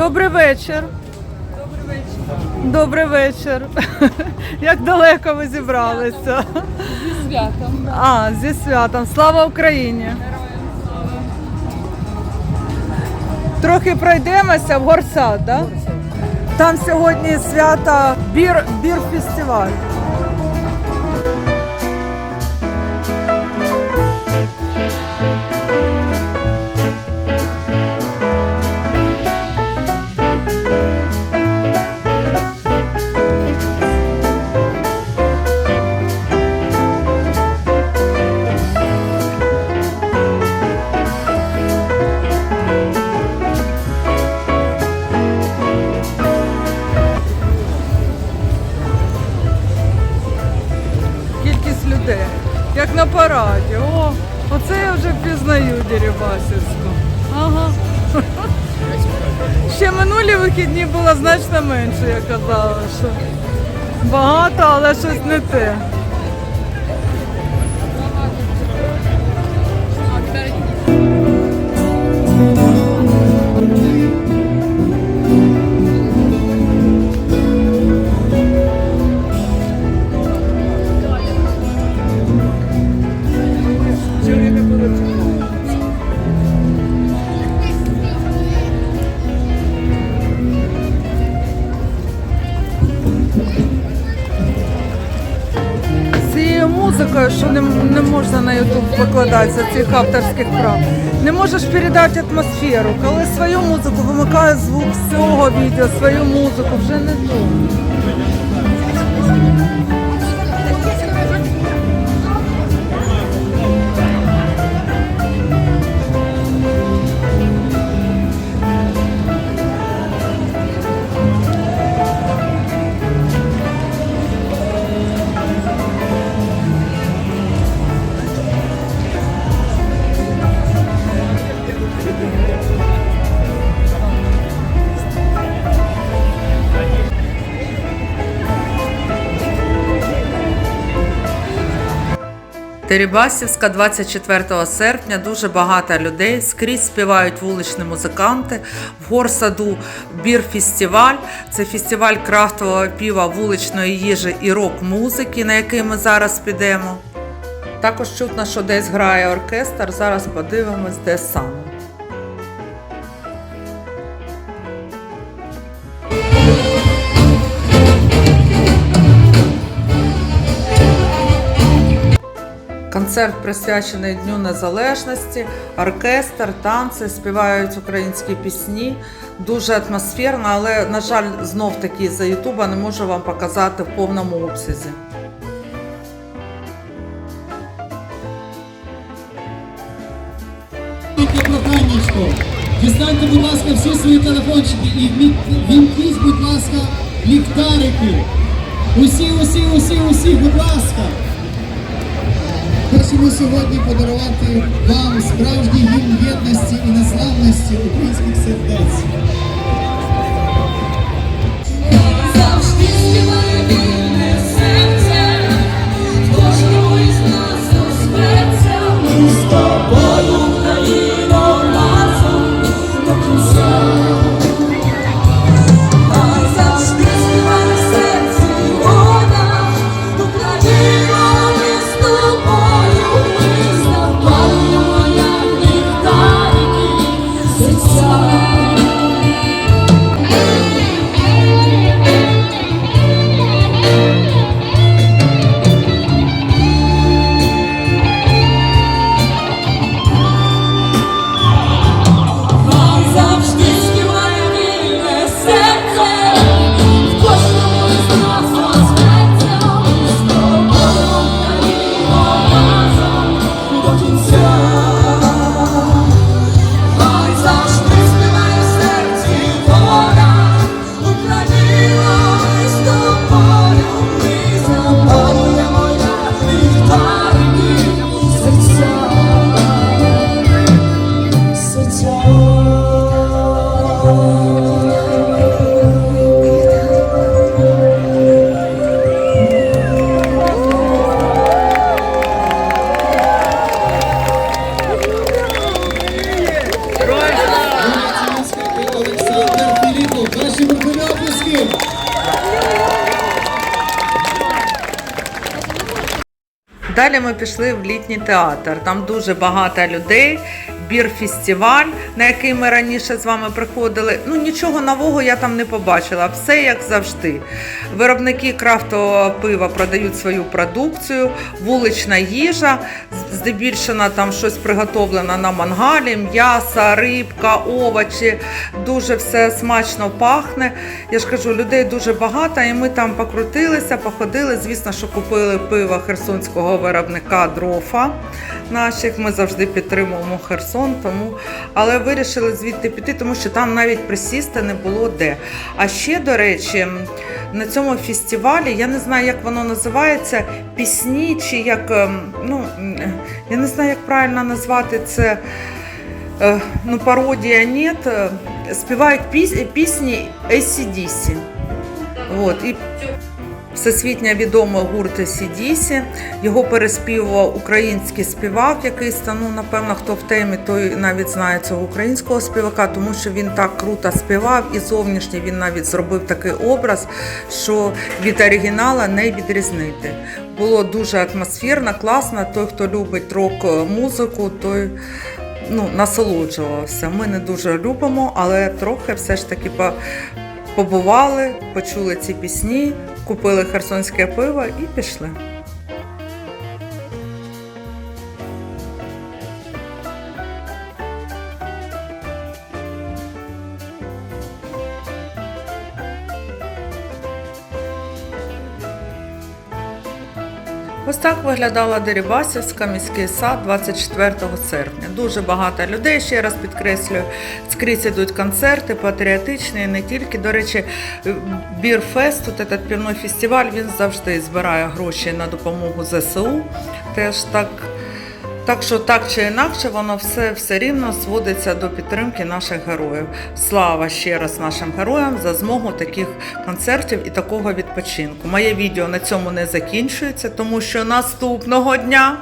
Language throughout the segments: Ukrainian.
Добрий вечір. Добрий вечір. Як далеко ви зібралися? Зі святом. А, зі святом. Слава Україні! Трохи пройдемося в горсад, да? Там сьогодні свята бір, бір-фестиваль. Кількість минулі вихідні було значно менше, я казала, що багато, але щось не те. Що не, не можна на Ютуб викладати за цих авторських прав, не можеш передати атмосферу. Коли свою музику вимикає звук всього відео, свою музику, вже не то. Теребасівська 24 серпня дуже багато людей. Скрізь співають вуличні музиканти. В горсаду бір-фестиваль. Це фестиваль крафтового піва, вуличної їжі і рок-музики, на який ми зараз підемо. Також чутно, що десь грає оркестр. Зараз подивимось, де саме. Концерт присвячений Дню Незалежності, оркестр, танці, співають українські пісні. Дуже атмосферно, але, на жаль, знов таки за Ютуба не можу вам показати в повному обсязі. Дістаньте, будь ласка, всі свої телефончики і вімкніть, будь ласка, ліхтарики. Усі, усі, усі, усі, будь ласка. Хочемо сьогодні подарувати вам справжній гімн єдності і незламності українських сердець. Наші бурбові обласки! Далі ми пішли в літній театр. Там дуже багато людей. Бір-фестиваль, на який ми раніше з вами приходили. Ну нічого нового я там не побачила. Все як завжди. Виробники крафтового пива продають свою продукцію, вулична їжа, з- там щось приготовлено на мангалі, м'ясо, рибка, овочі. Дуже все смачно пахне. Я ж кажу, людей дуже багато, і ми там покрутилися, походили. Звісно, що купили пиво херсонського виробника дрофа наших. Ми завжди підтримуємо Херсон, тому але вирішили звідти піти, тому що там навіть присісти не було де. А ще, до речі, на цьому фестивалі я не знаю, як воно називається, пісні чи як ем, ну я не знаю, як правильно назвати це. Е, Ну, пародія нет, співають пісні ACDC. От, і всесвітньо відомий гурт ACDC. Його переспівував український співак, який ну, напевно, хто в темі, той навіть знає цього українського співака, тому що він так круто співав, і зовнішній він навіть зробив такий образ, що від оригінала не відрізнити. Було дуже атмосферно, класно. Той, хто любить рок-музику, той ну, насолоджувався. Ми не дуже любимо, але трохи все ж таки побували, почули ці пісні, купили херсонське пиво і пішли. Так виглядала Дерибасівська міський сад 24 серпня. Дуже багато людей, ще раз підкреслюю, скрізь ідуть концерти, патріотичні, не тільки. До речі, Бірфест, тут півний фестиваль, він завжди збирає гроші на допомогу ЗСУ. Теж так. Так що так чи інакше, воно все, все рівно зводиться до підтримки наших героїв. Слава ще раз нашим героям за змогу таких концертів і такого відпочинку. Моє відео на цьому не закінчується, тому що наступного дня.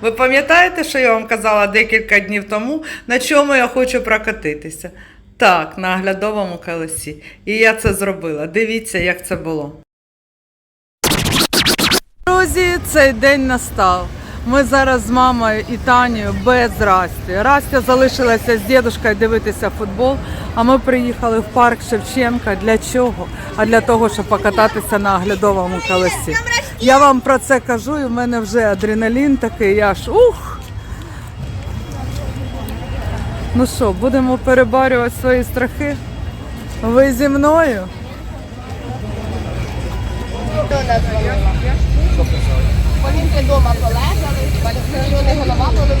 Ви пам'ятаєте, що я вам казала декілька днів тому, на чому я хочу прокатитися? Так, на оглядовому колесі. І я це зробила. Дивіться, як це було. Друзі, цей день настав. Ми зараз з мамою і Танею без Расті. Растя залишилася з дідушкою дивитися футбол, а ми приїхали в парк Шевченка. Для чого? А для того, щоб покататися на оглядовому колесі. Я вам про це кажу, і в мене вже адреналін такий, я ж ух. Ну що, будемо перебарювати свої страхи? Ви зі мною? Полінки вдома полежали, бачили, голова болить.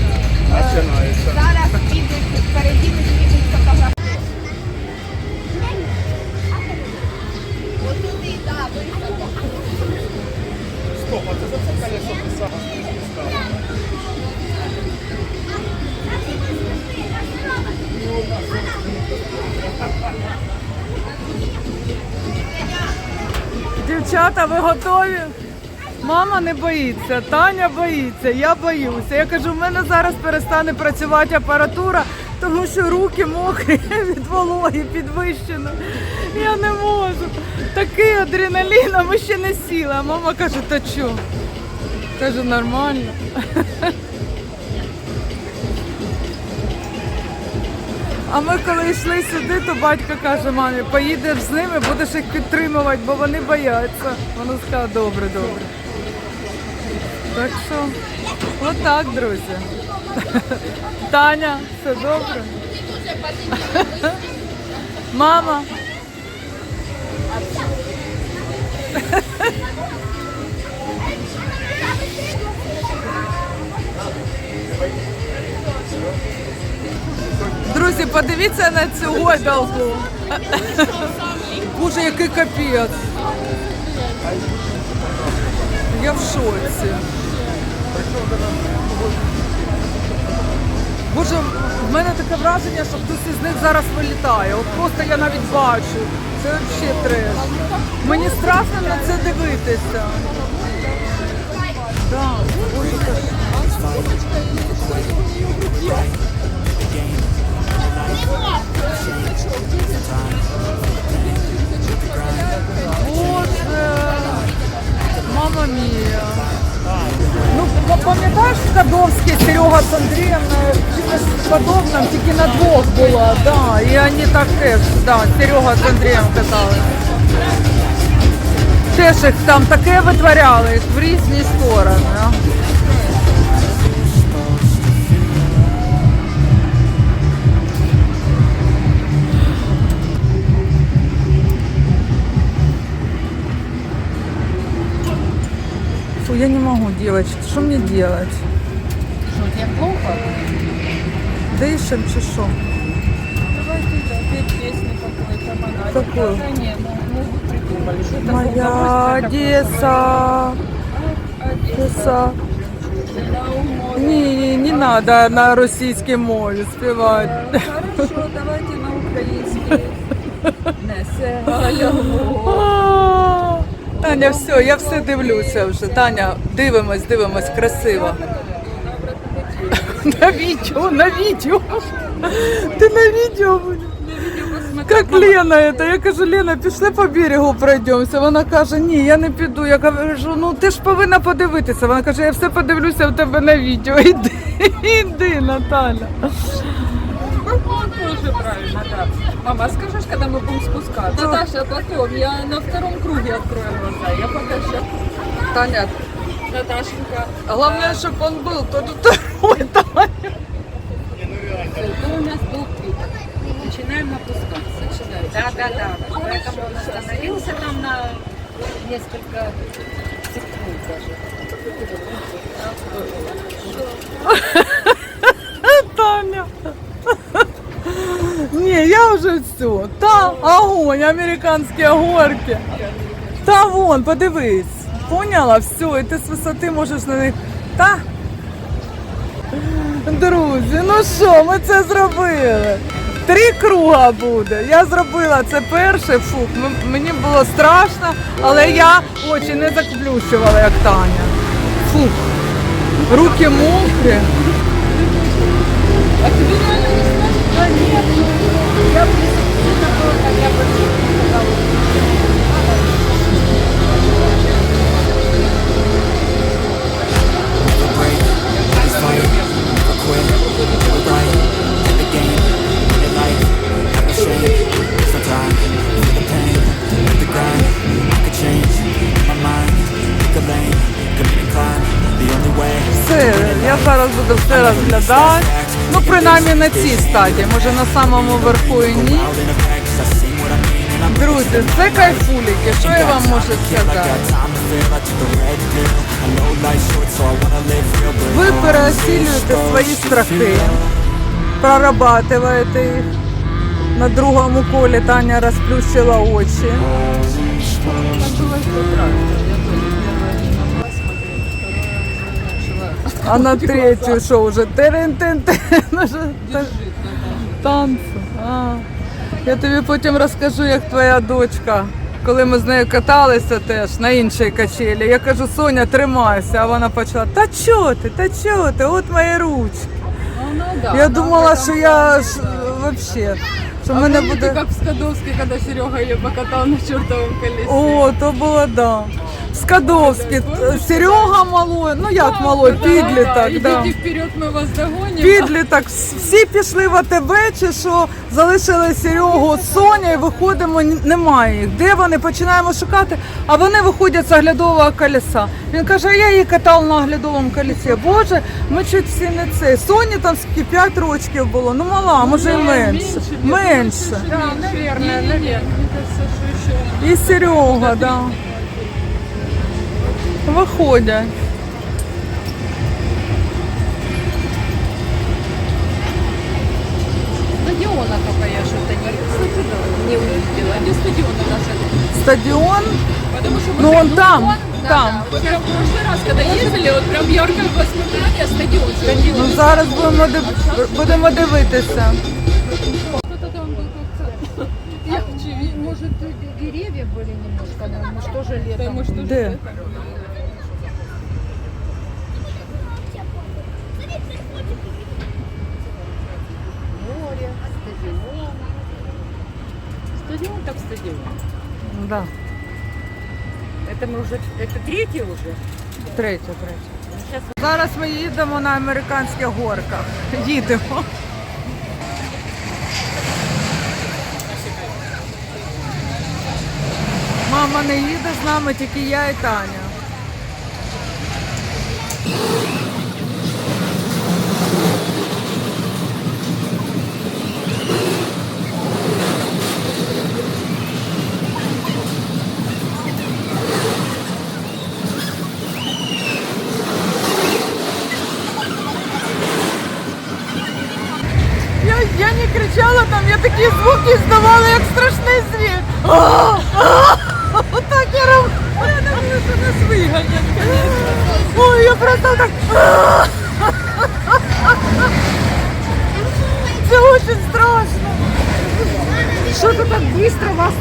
Зараз підуть, переділись, підуть фотографії. Отуди, так, високо. Дівчата, ви готові? Мама не боїться, Таня боїться, я боюся. Я кажу, в мене зараз перестане працювати апаратура, тому що руки мокрі від вологи підвищено. Я не можу. Такий адреналін, а ми ще не сіли. А мама каже, та чо? Кажу, нормально. А ми коли йшли сюди, то батько каже мамі, поїдеш з ними, будеш їх підтримувати, бо вони бояться. Вона сказала, добре, добре. Так що, отак, друзі. Таня, все добре. Мама. Друзі, подивіться на цю гойдалку. Боже, який капець. Я в шоці. Боже, в мене таке враження, що хтось із них зараз вилітає. От просто я навіть бачу. Це взагалі треш. Мені страшно на це дивитися. Да. Боже, Скадовский, Серега з Андрієм на чимось подобному, тільки на двох було, да. І вони так теж, да, Серега з Андрієм катали. Теж їх там таке витворяли, їх в різні сторони. а. Фу, я не могу, девочки, что мне делать? Що, тебе плохо? Дышим чи що? Петь песню какую-то, монахи. Какую? Да не, ну, ну вы придумали. Что это за Моя удовольствие Одесса, такое? Одесса. Да, умови. Ні, ні, не надо на російській мові співати. Хорошо, давайте на українській. Несе галяву. А, Таня, все, я все дивлюся вже. Таня, дивимось, дивимось, красиво. На відео, на відео. Ти на відео будеш. Як Лена это. Я кажу, Лена, пішли по берегу пройдемося. Вона каже, ні, я не піду. Я кажу, ну ти ж повинна подивитися. Вона каже, я все подивлюся в тебе на відео. Іди, іди, Наталя. Тоже правильно, да. Мама, скажешь, когда мы будем спускаться? Наташа, потом. Я на втором круге открою глаза. Я пока сейчас... Таня, Наташенька, головне, щоб він був, то второй, Таня. это у нас был пик. Начинаем опускаться. Начинаем. Да, да, да. Поэтому он остановился там на несколько секунд даже. Таня. Ні, я вже все. Та огонь, американські горки. Та вон, подивись. Поняла? Все, і ти з висоти можеш на них. Та. Друзі, ну що, ми це зробили. Три круга буде. Я зробила це перше, фух, мені було страшно, але я очі не заплющувала, як Таня. Фух. Руки мокрі. Все, розглядати. Ну, принаймні на цій стадії, може на самому верху і ні. Друзі, це кайфуліки, що я вам можу сказати? Ви переосілюєте свої страхи, прорабатуєте їх. На другому колі Таня розплющила очі. А на третю що вже? Терен-тен-тен. Уже та- Танці. А. Я тобі потім розкажу, як твоя дочка. Коли ми з нею каталися теж на іншій качелі, я кажу, Соня, тримайся, а вона почала, та чого ти, та чого ти, от мої ручки. я думала, що я ж вообще, що в мене буде. Как в Скадовске, когда Серега ее покатал на чертовом колесе. О, то було да. Скадовський, Серега малой, ну як малой, підліток, да. Вперед, мы вас догоним. Підліток, всі пішли в АТБ, чи що залишили Серегу з Соня і виходимо, немає їх. Де вони? Починаємо шукати, а вони виходять з оглядового колеса. Він каже, я її катав на оглядовому колесі. Боже, ми чуть всі не це. Соні там скільки 5 років було, ну мала, може і менше. Менше. Да, наверное, наверное. І Серега, да. Виходять. Стадиона только я что-то не, не увидела. Где стадион у нас это? Стадіон. Потому что Ну, он там, да, там. да. Вот прям в прошлый раз, когда ездили, вот прям яркое воспоминание, стадион. Стадион. Ну зараз будемо, див- будемо дивитися. Может, деревья были немножко, да, мы что же летом? Да, Море, стадион. Стадион так стадион. Да. Это мы уже, это третий уже? Третє, третє. Зараз ми їдемо на американських горках. Їдемо. Мама не їде з нами, тільки я і Таня. Такі звуки здавали, як страшний звір. Отак я роб... Я думаю, що нас виганять. Ой, я просто так... Це дуже страшно. Що ти так швидко вас